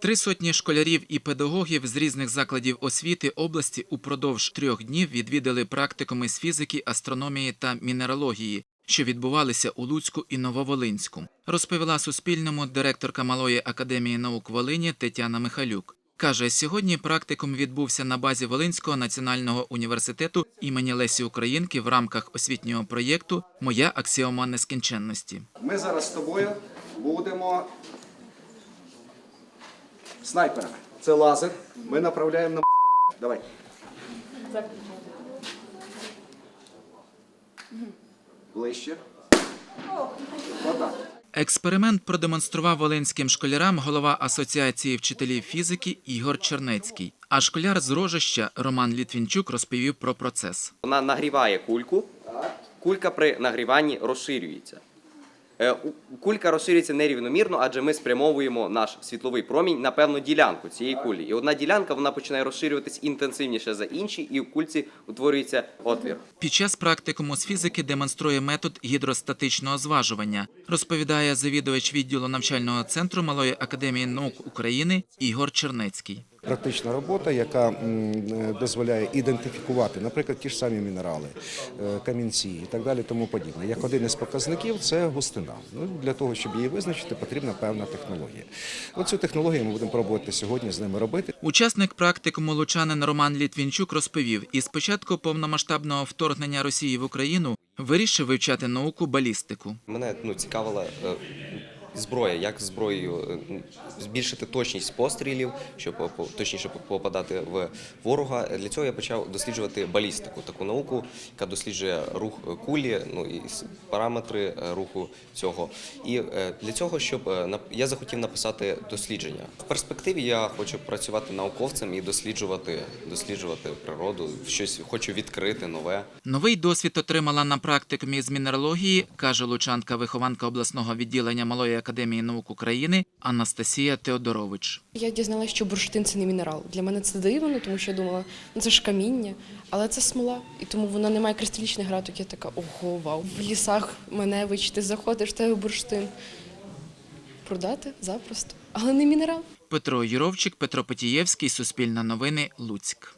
Три сотні школярів і педагогів з різних закладів освіти області упродовж трьох днів відвідали практикуми з фізики, астрономії та мінералогії, що відбувалися у Луцьку і Нововолинську, розповіла Суспільному директорка Малої академії наук Волині Тетяна Михайлюк. Каже, сьогодні практикум відбувся на базі Волинського національного університету імені Лесі Українки в рамках освітнього проєкту Моя аксіома нескінченності. Ми зараз з тобою будемо снайперами. Це лазер. Ми направляємо на. Давай. Ближче. Отак. Експеримент продемонстрував волинським школярам голова Асоціації вчителів фізики Ігор Чернецький. А школяр з Рожища Роман Літвінчук розповів про процес. Вона нагріває кульку. Кулька при нагріванні розширюється. Е, Кулька розширюється нерівномірно, адже ми спрямовуємо наш світловий промінь на певну ділянку цієї кулі. І одна ділянка вона починає розширюватись інтенсивніше за інші, і в кульці утворюється отвір. Під час практикуму з фізики демонструє метод гідростатичного зважування, розповідає завідувач відділу навчального центру Малої академії наук України Ігор Чернецький. Практична робота, яка дозволяє ідентифікувати, наприклад, ті ж самі мінерали, е, камінці і так далі, тому подібне. Як один із показників це густина. Ну, для того, щоб її визначити, потрібна певна технологія. Оцю технологію ми будемо пробувати сьогодні з ними робити. Учасник практикуму лучанин Роман Літвінчук розповів, із початку повномасштабного вторгнення Росії в Україну вирішив вивчати науку балістику. Мене ну, цікавила е, зброя, як зброєю е, збільшити точність пострілів, щоб по- точніше попадати в ворога. Для цього я почав досліджувати балістику, таку науку, яка досліджує рух е, кулі, ну і параметри е, руху цього. І е, для цього, щоб е, я захотів написати дослідження. В перспективі я хочу працювати науковцем і досліджувати, досліджувати природу, щось хочу відкрити нове. Новий досвід отримала на практикумі з мінералогії, каже лучанка вихованка обласного відділення Малої академії наук України Анастасія Теодорович. Я дізналася, що бурштин це не мінерал. Для мене це дивно, тому що я думала, ну це ж каміння, але це смола, і тому вона не має кристалічних градок. Я така, ого, вау, в лісах Маневич, ти заходиш, в тебе бурштин. Продати запросто, але не мінерал. Петро Юровчик, Петро Петієвський, Суспільне новини, Луцьк.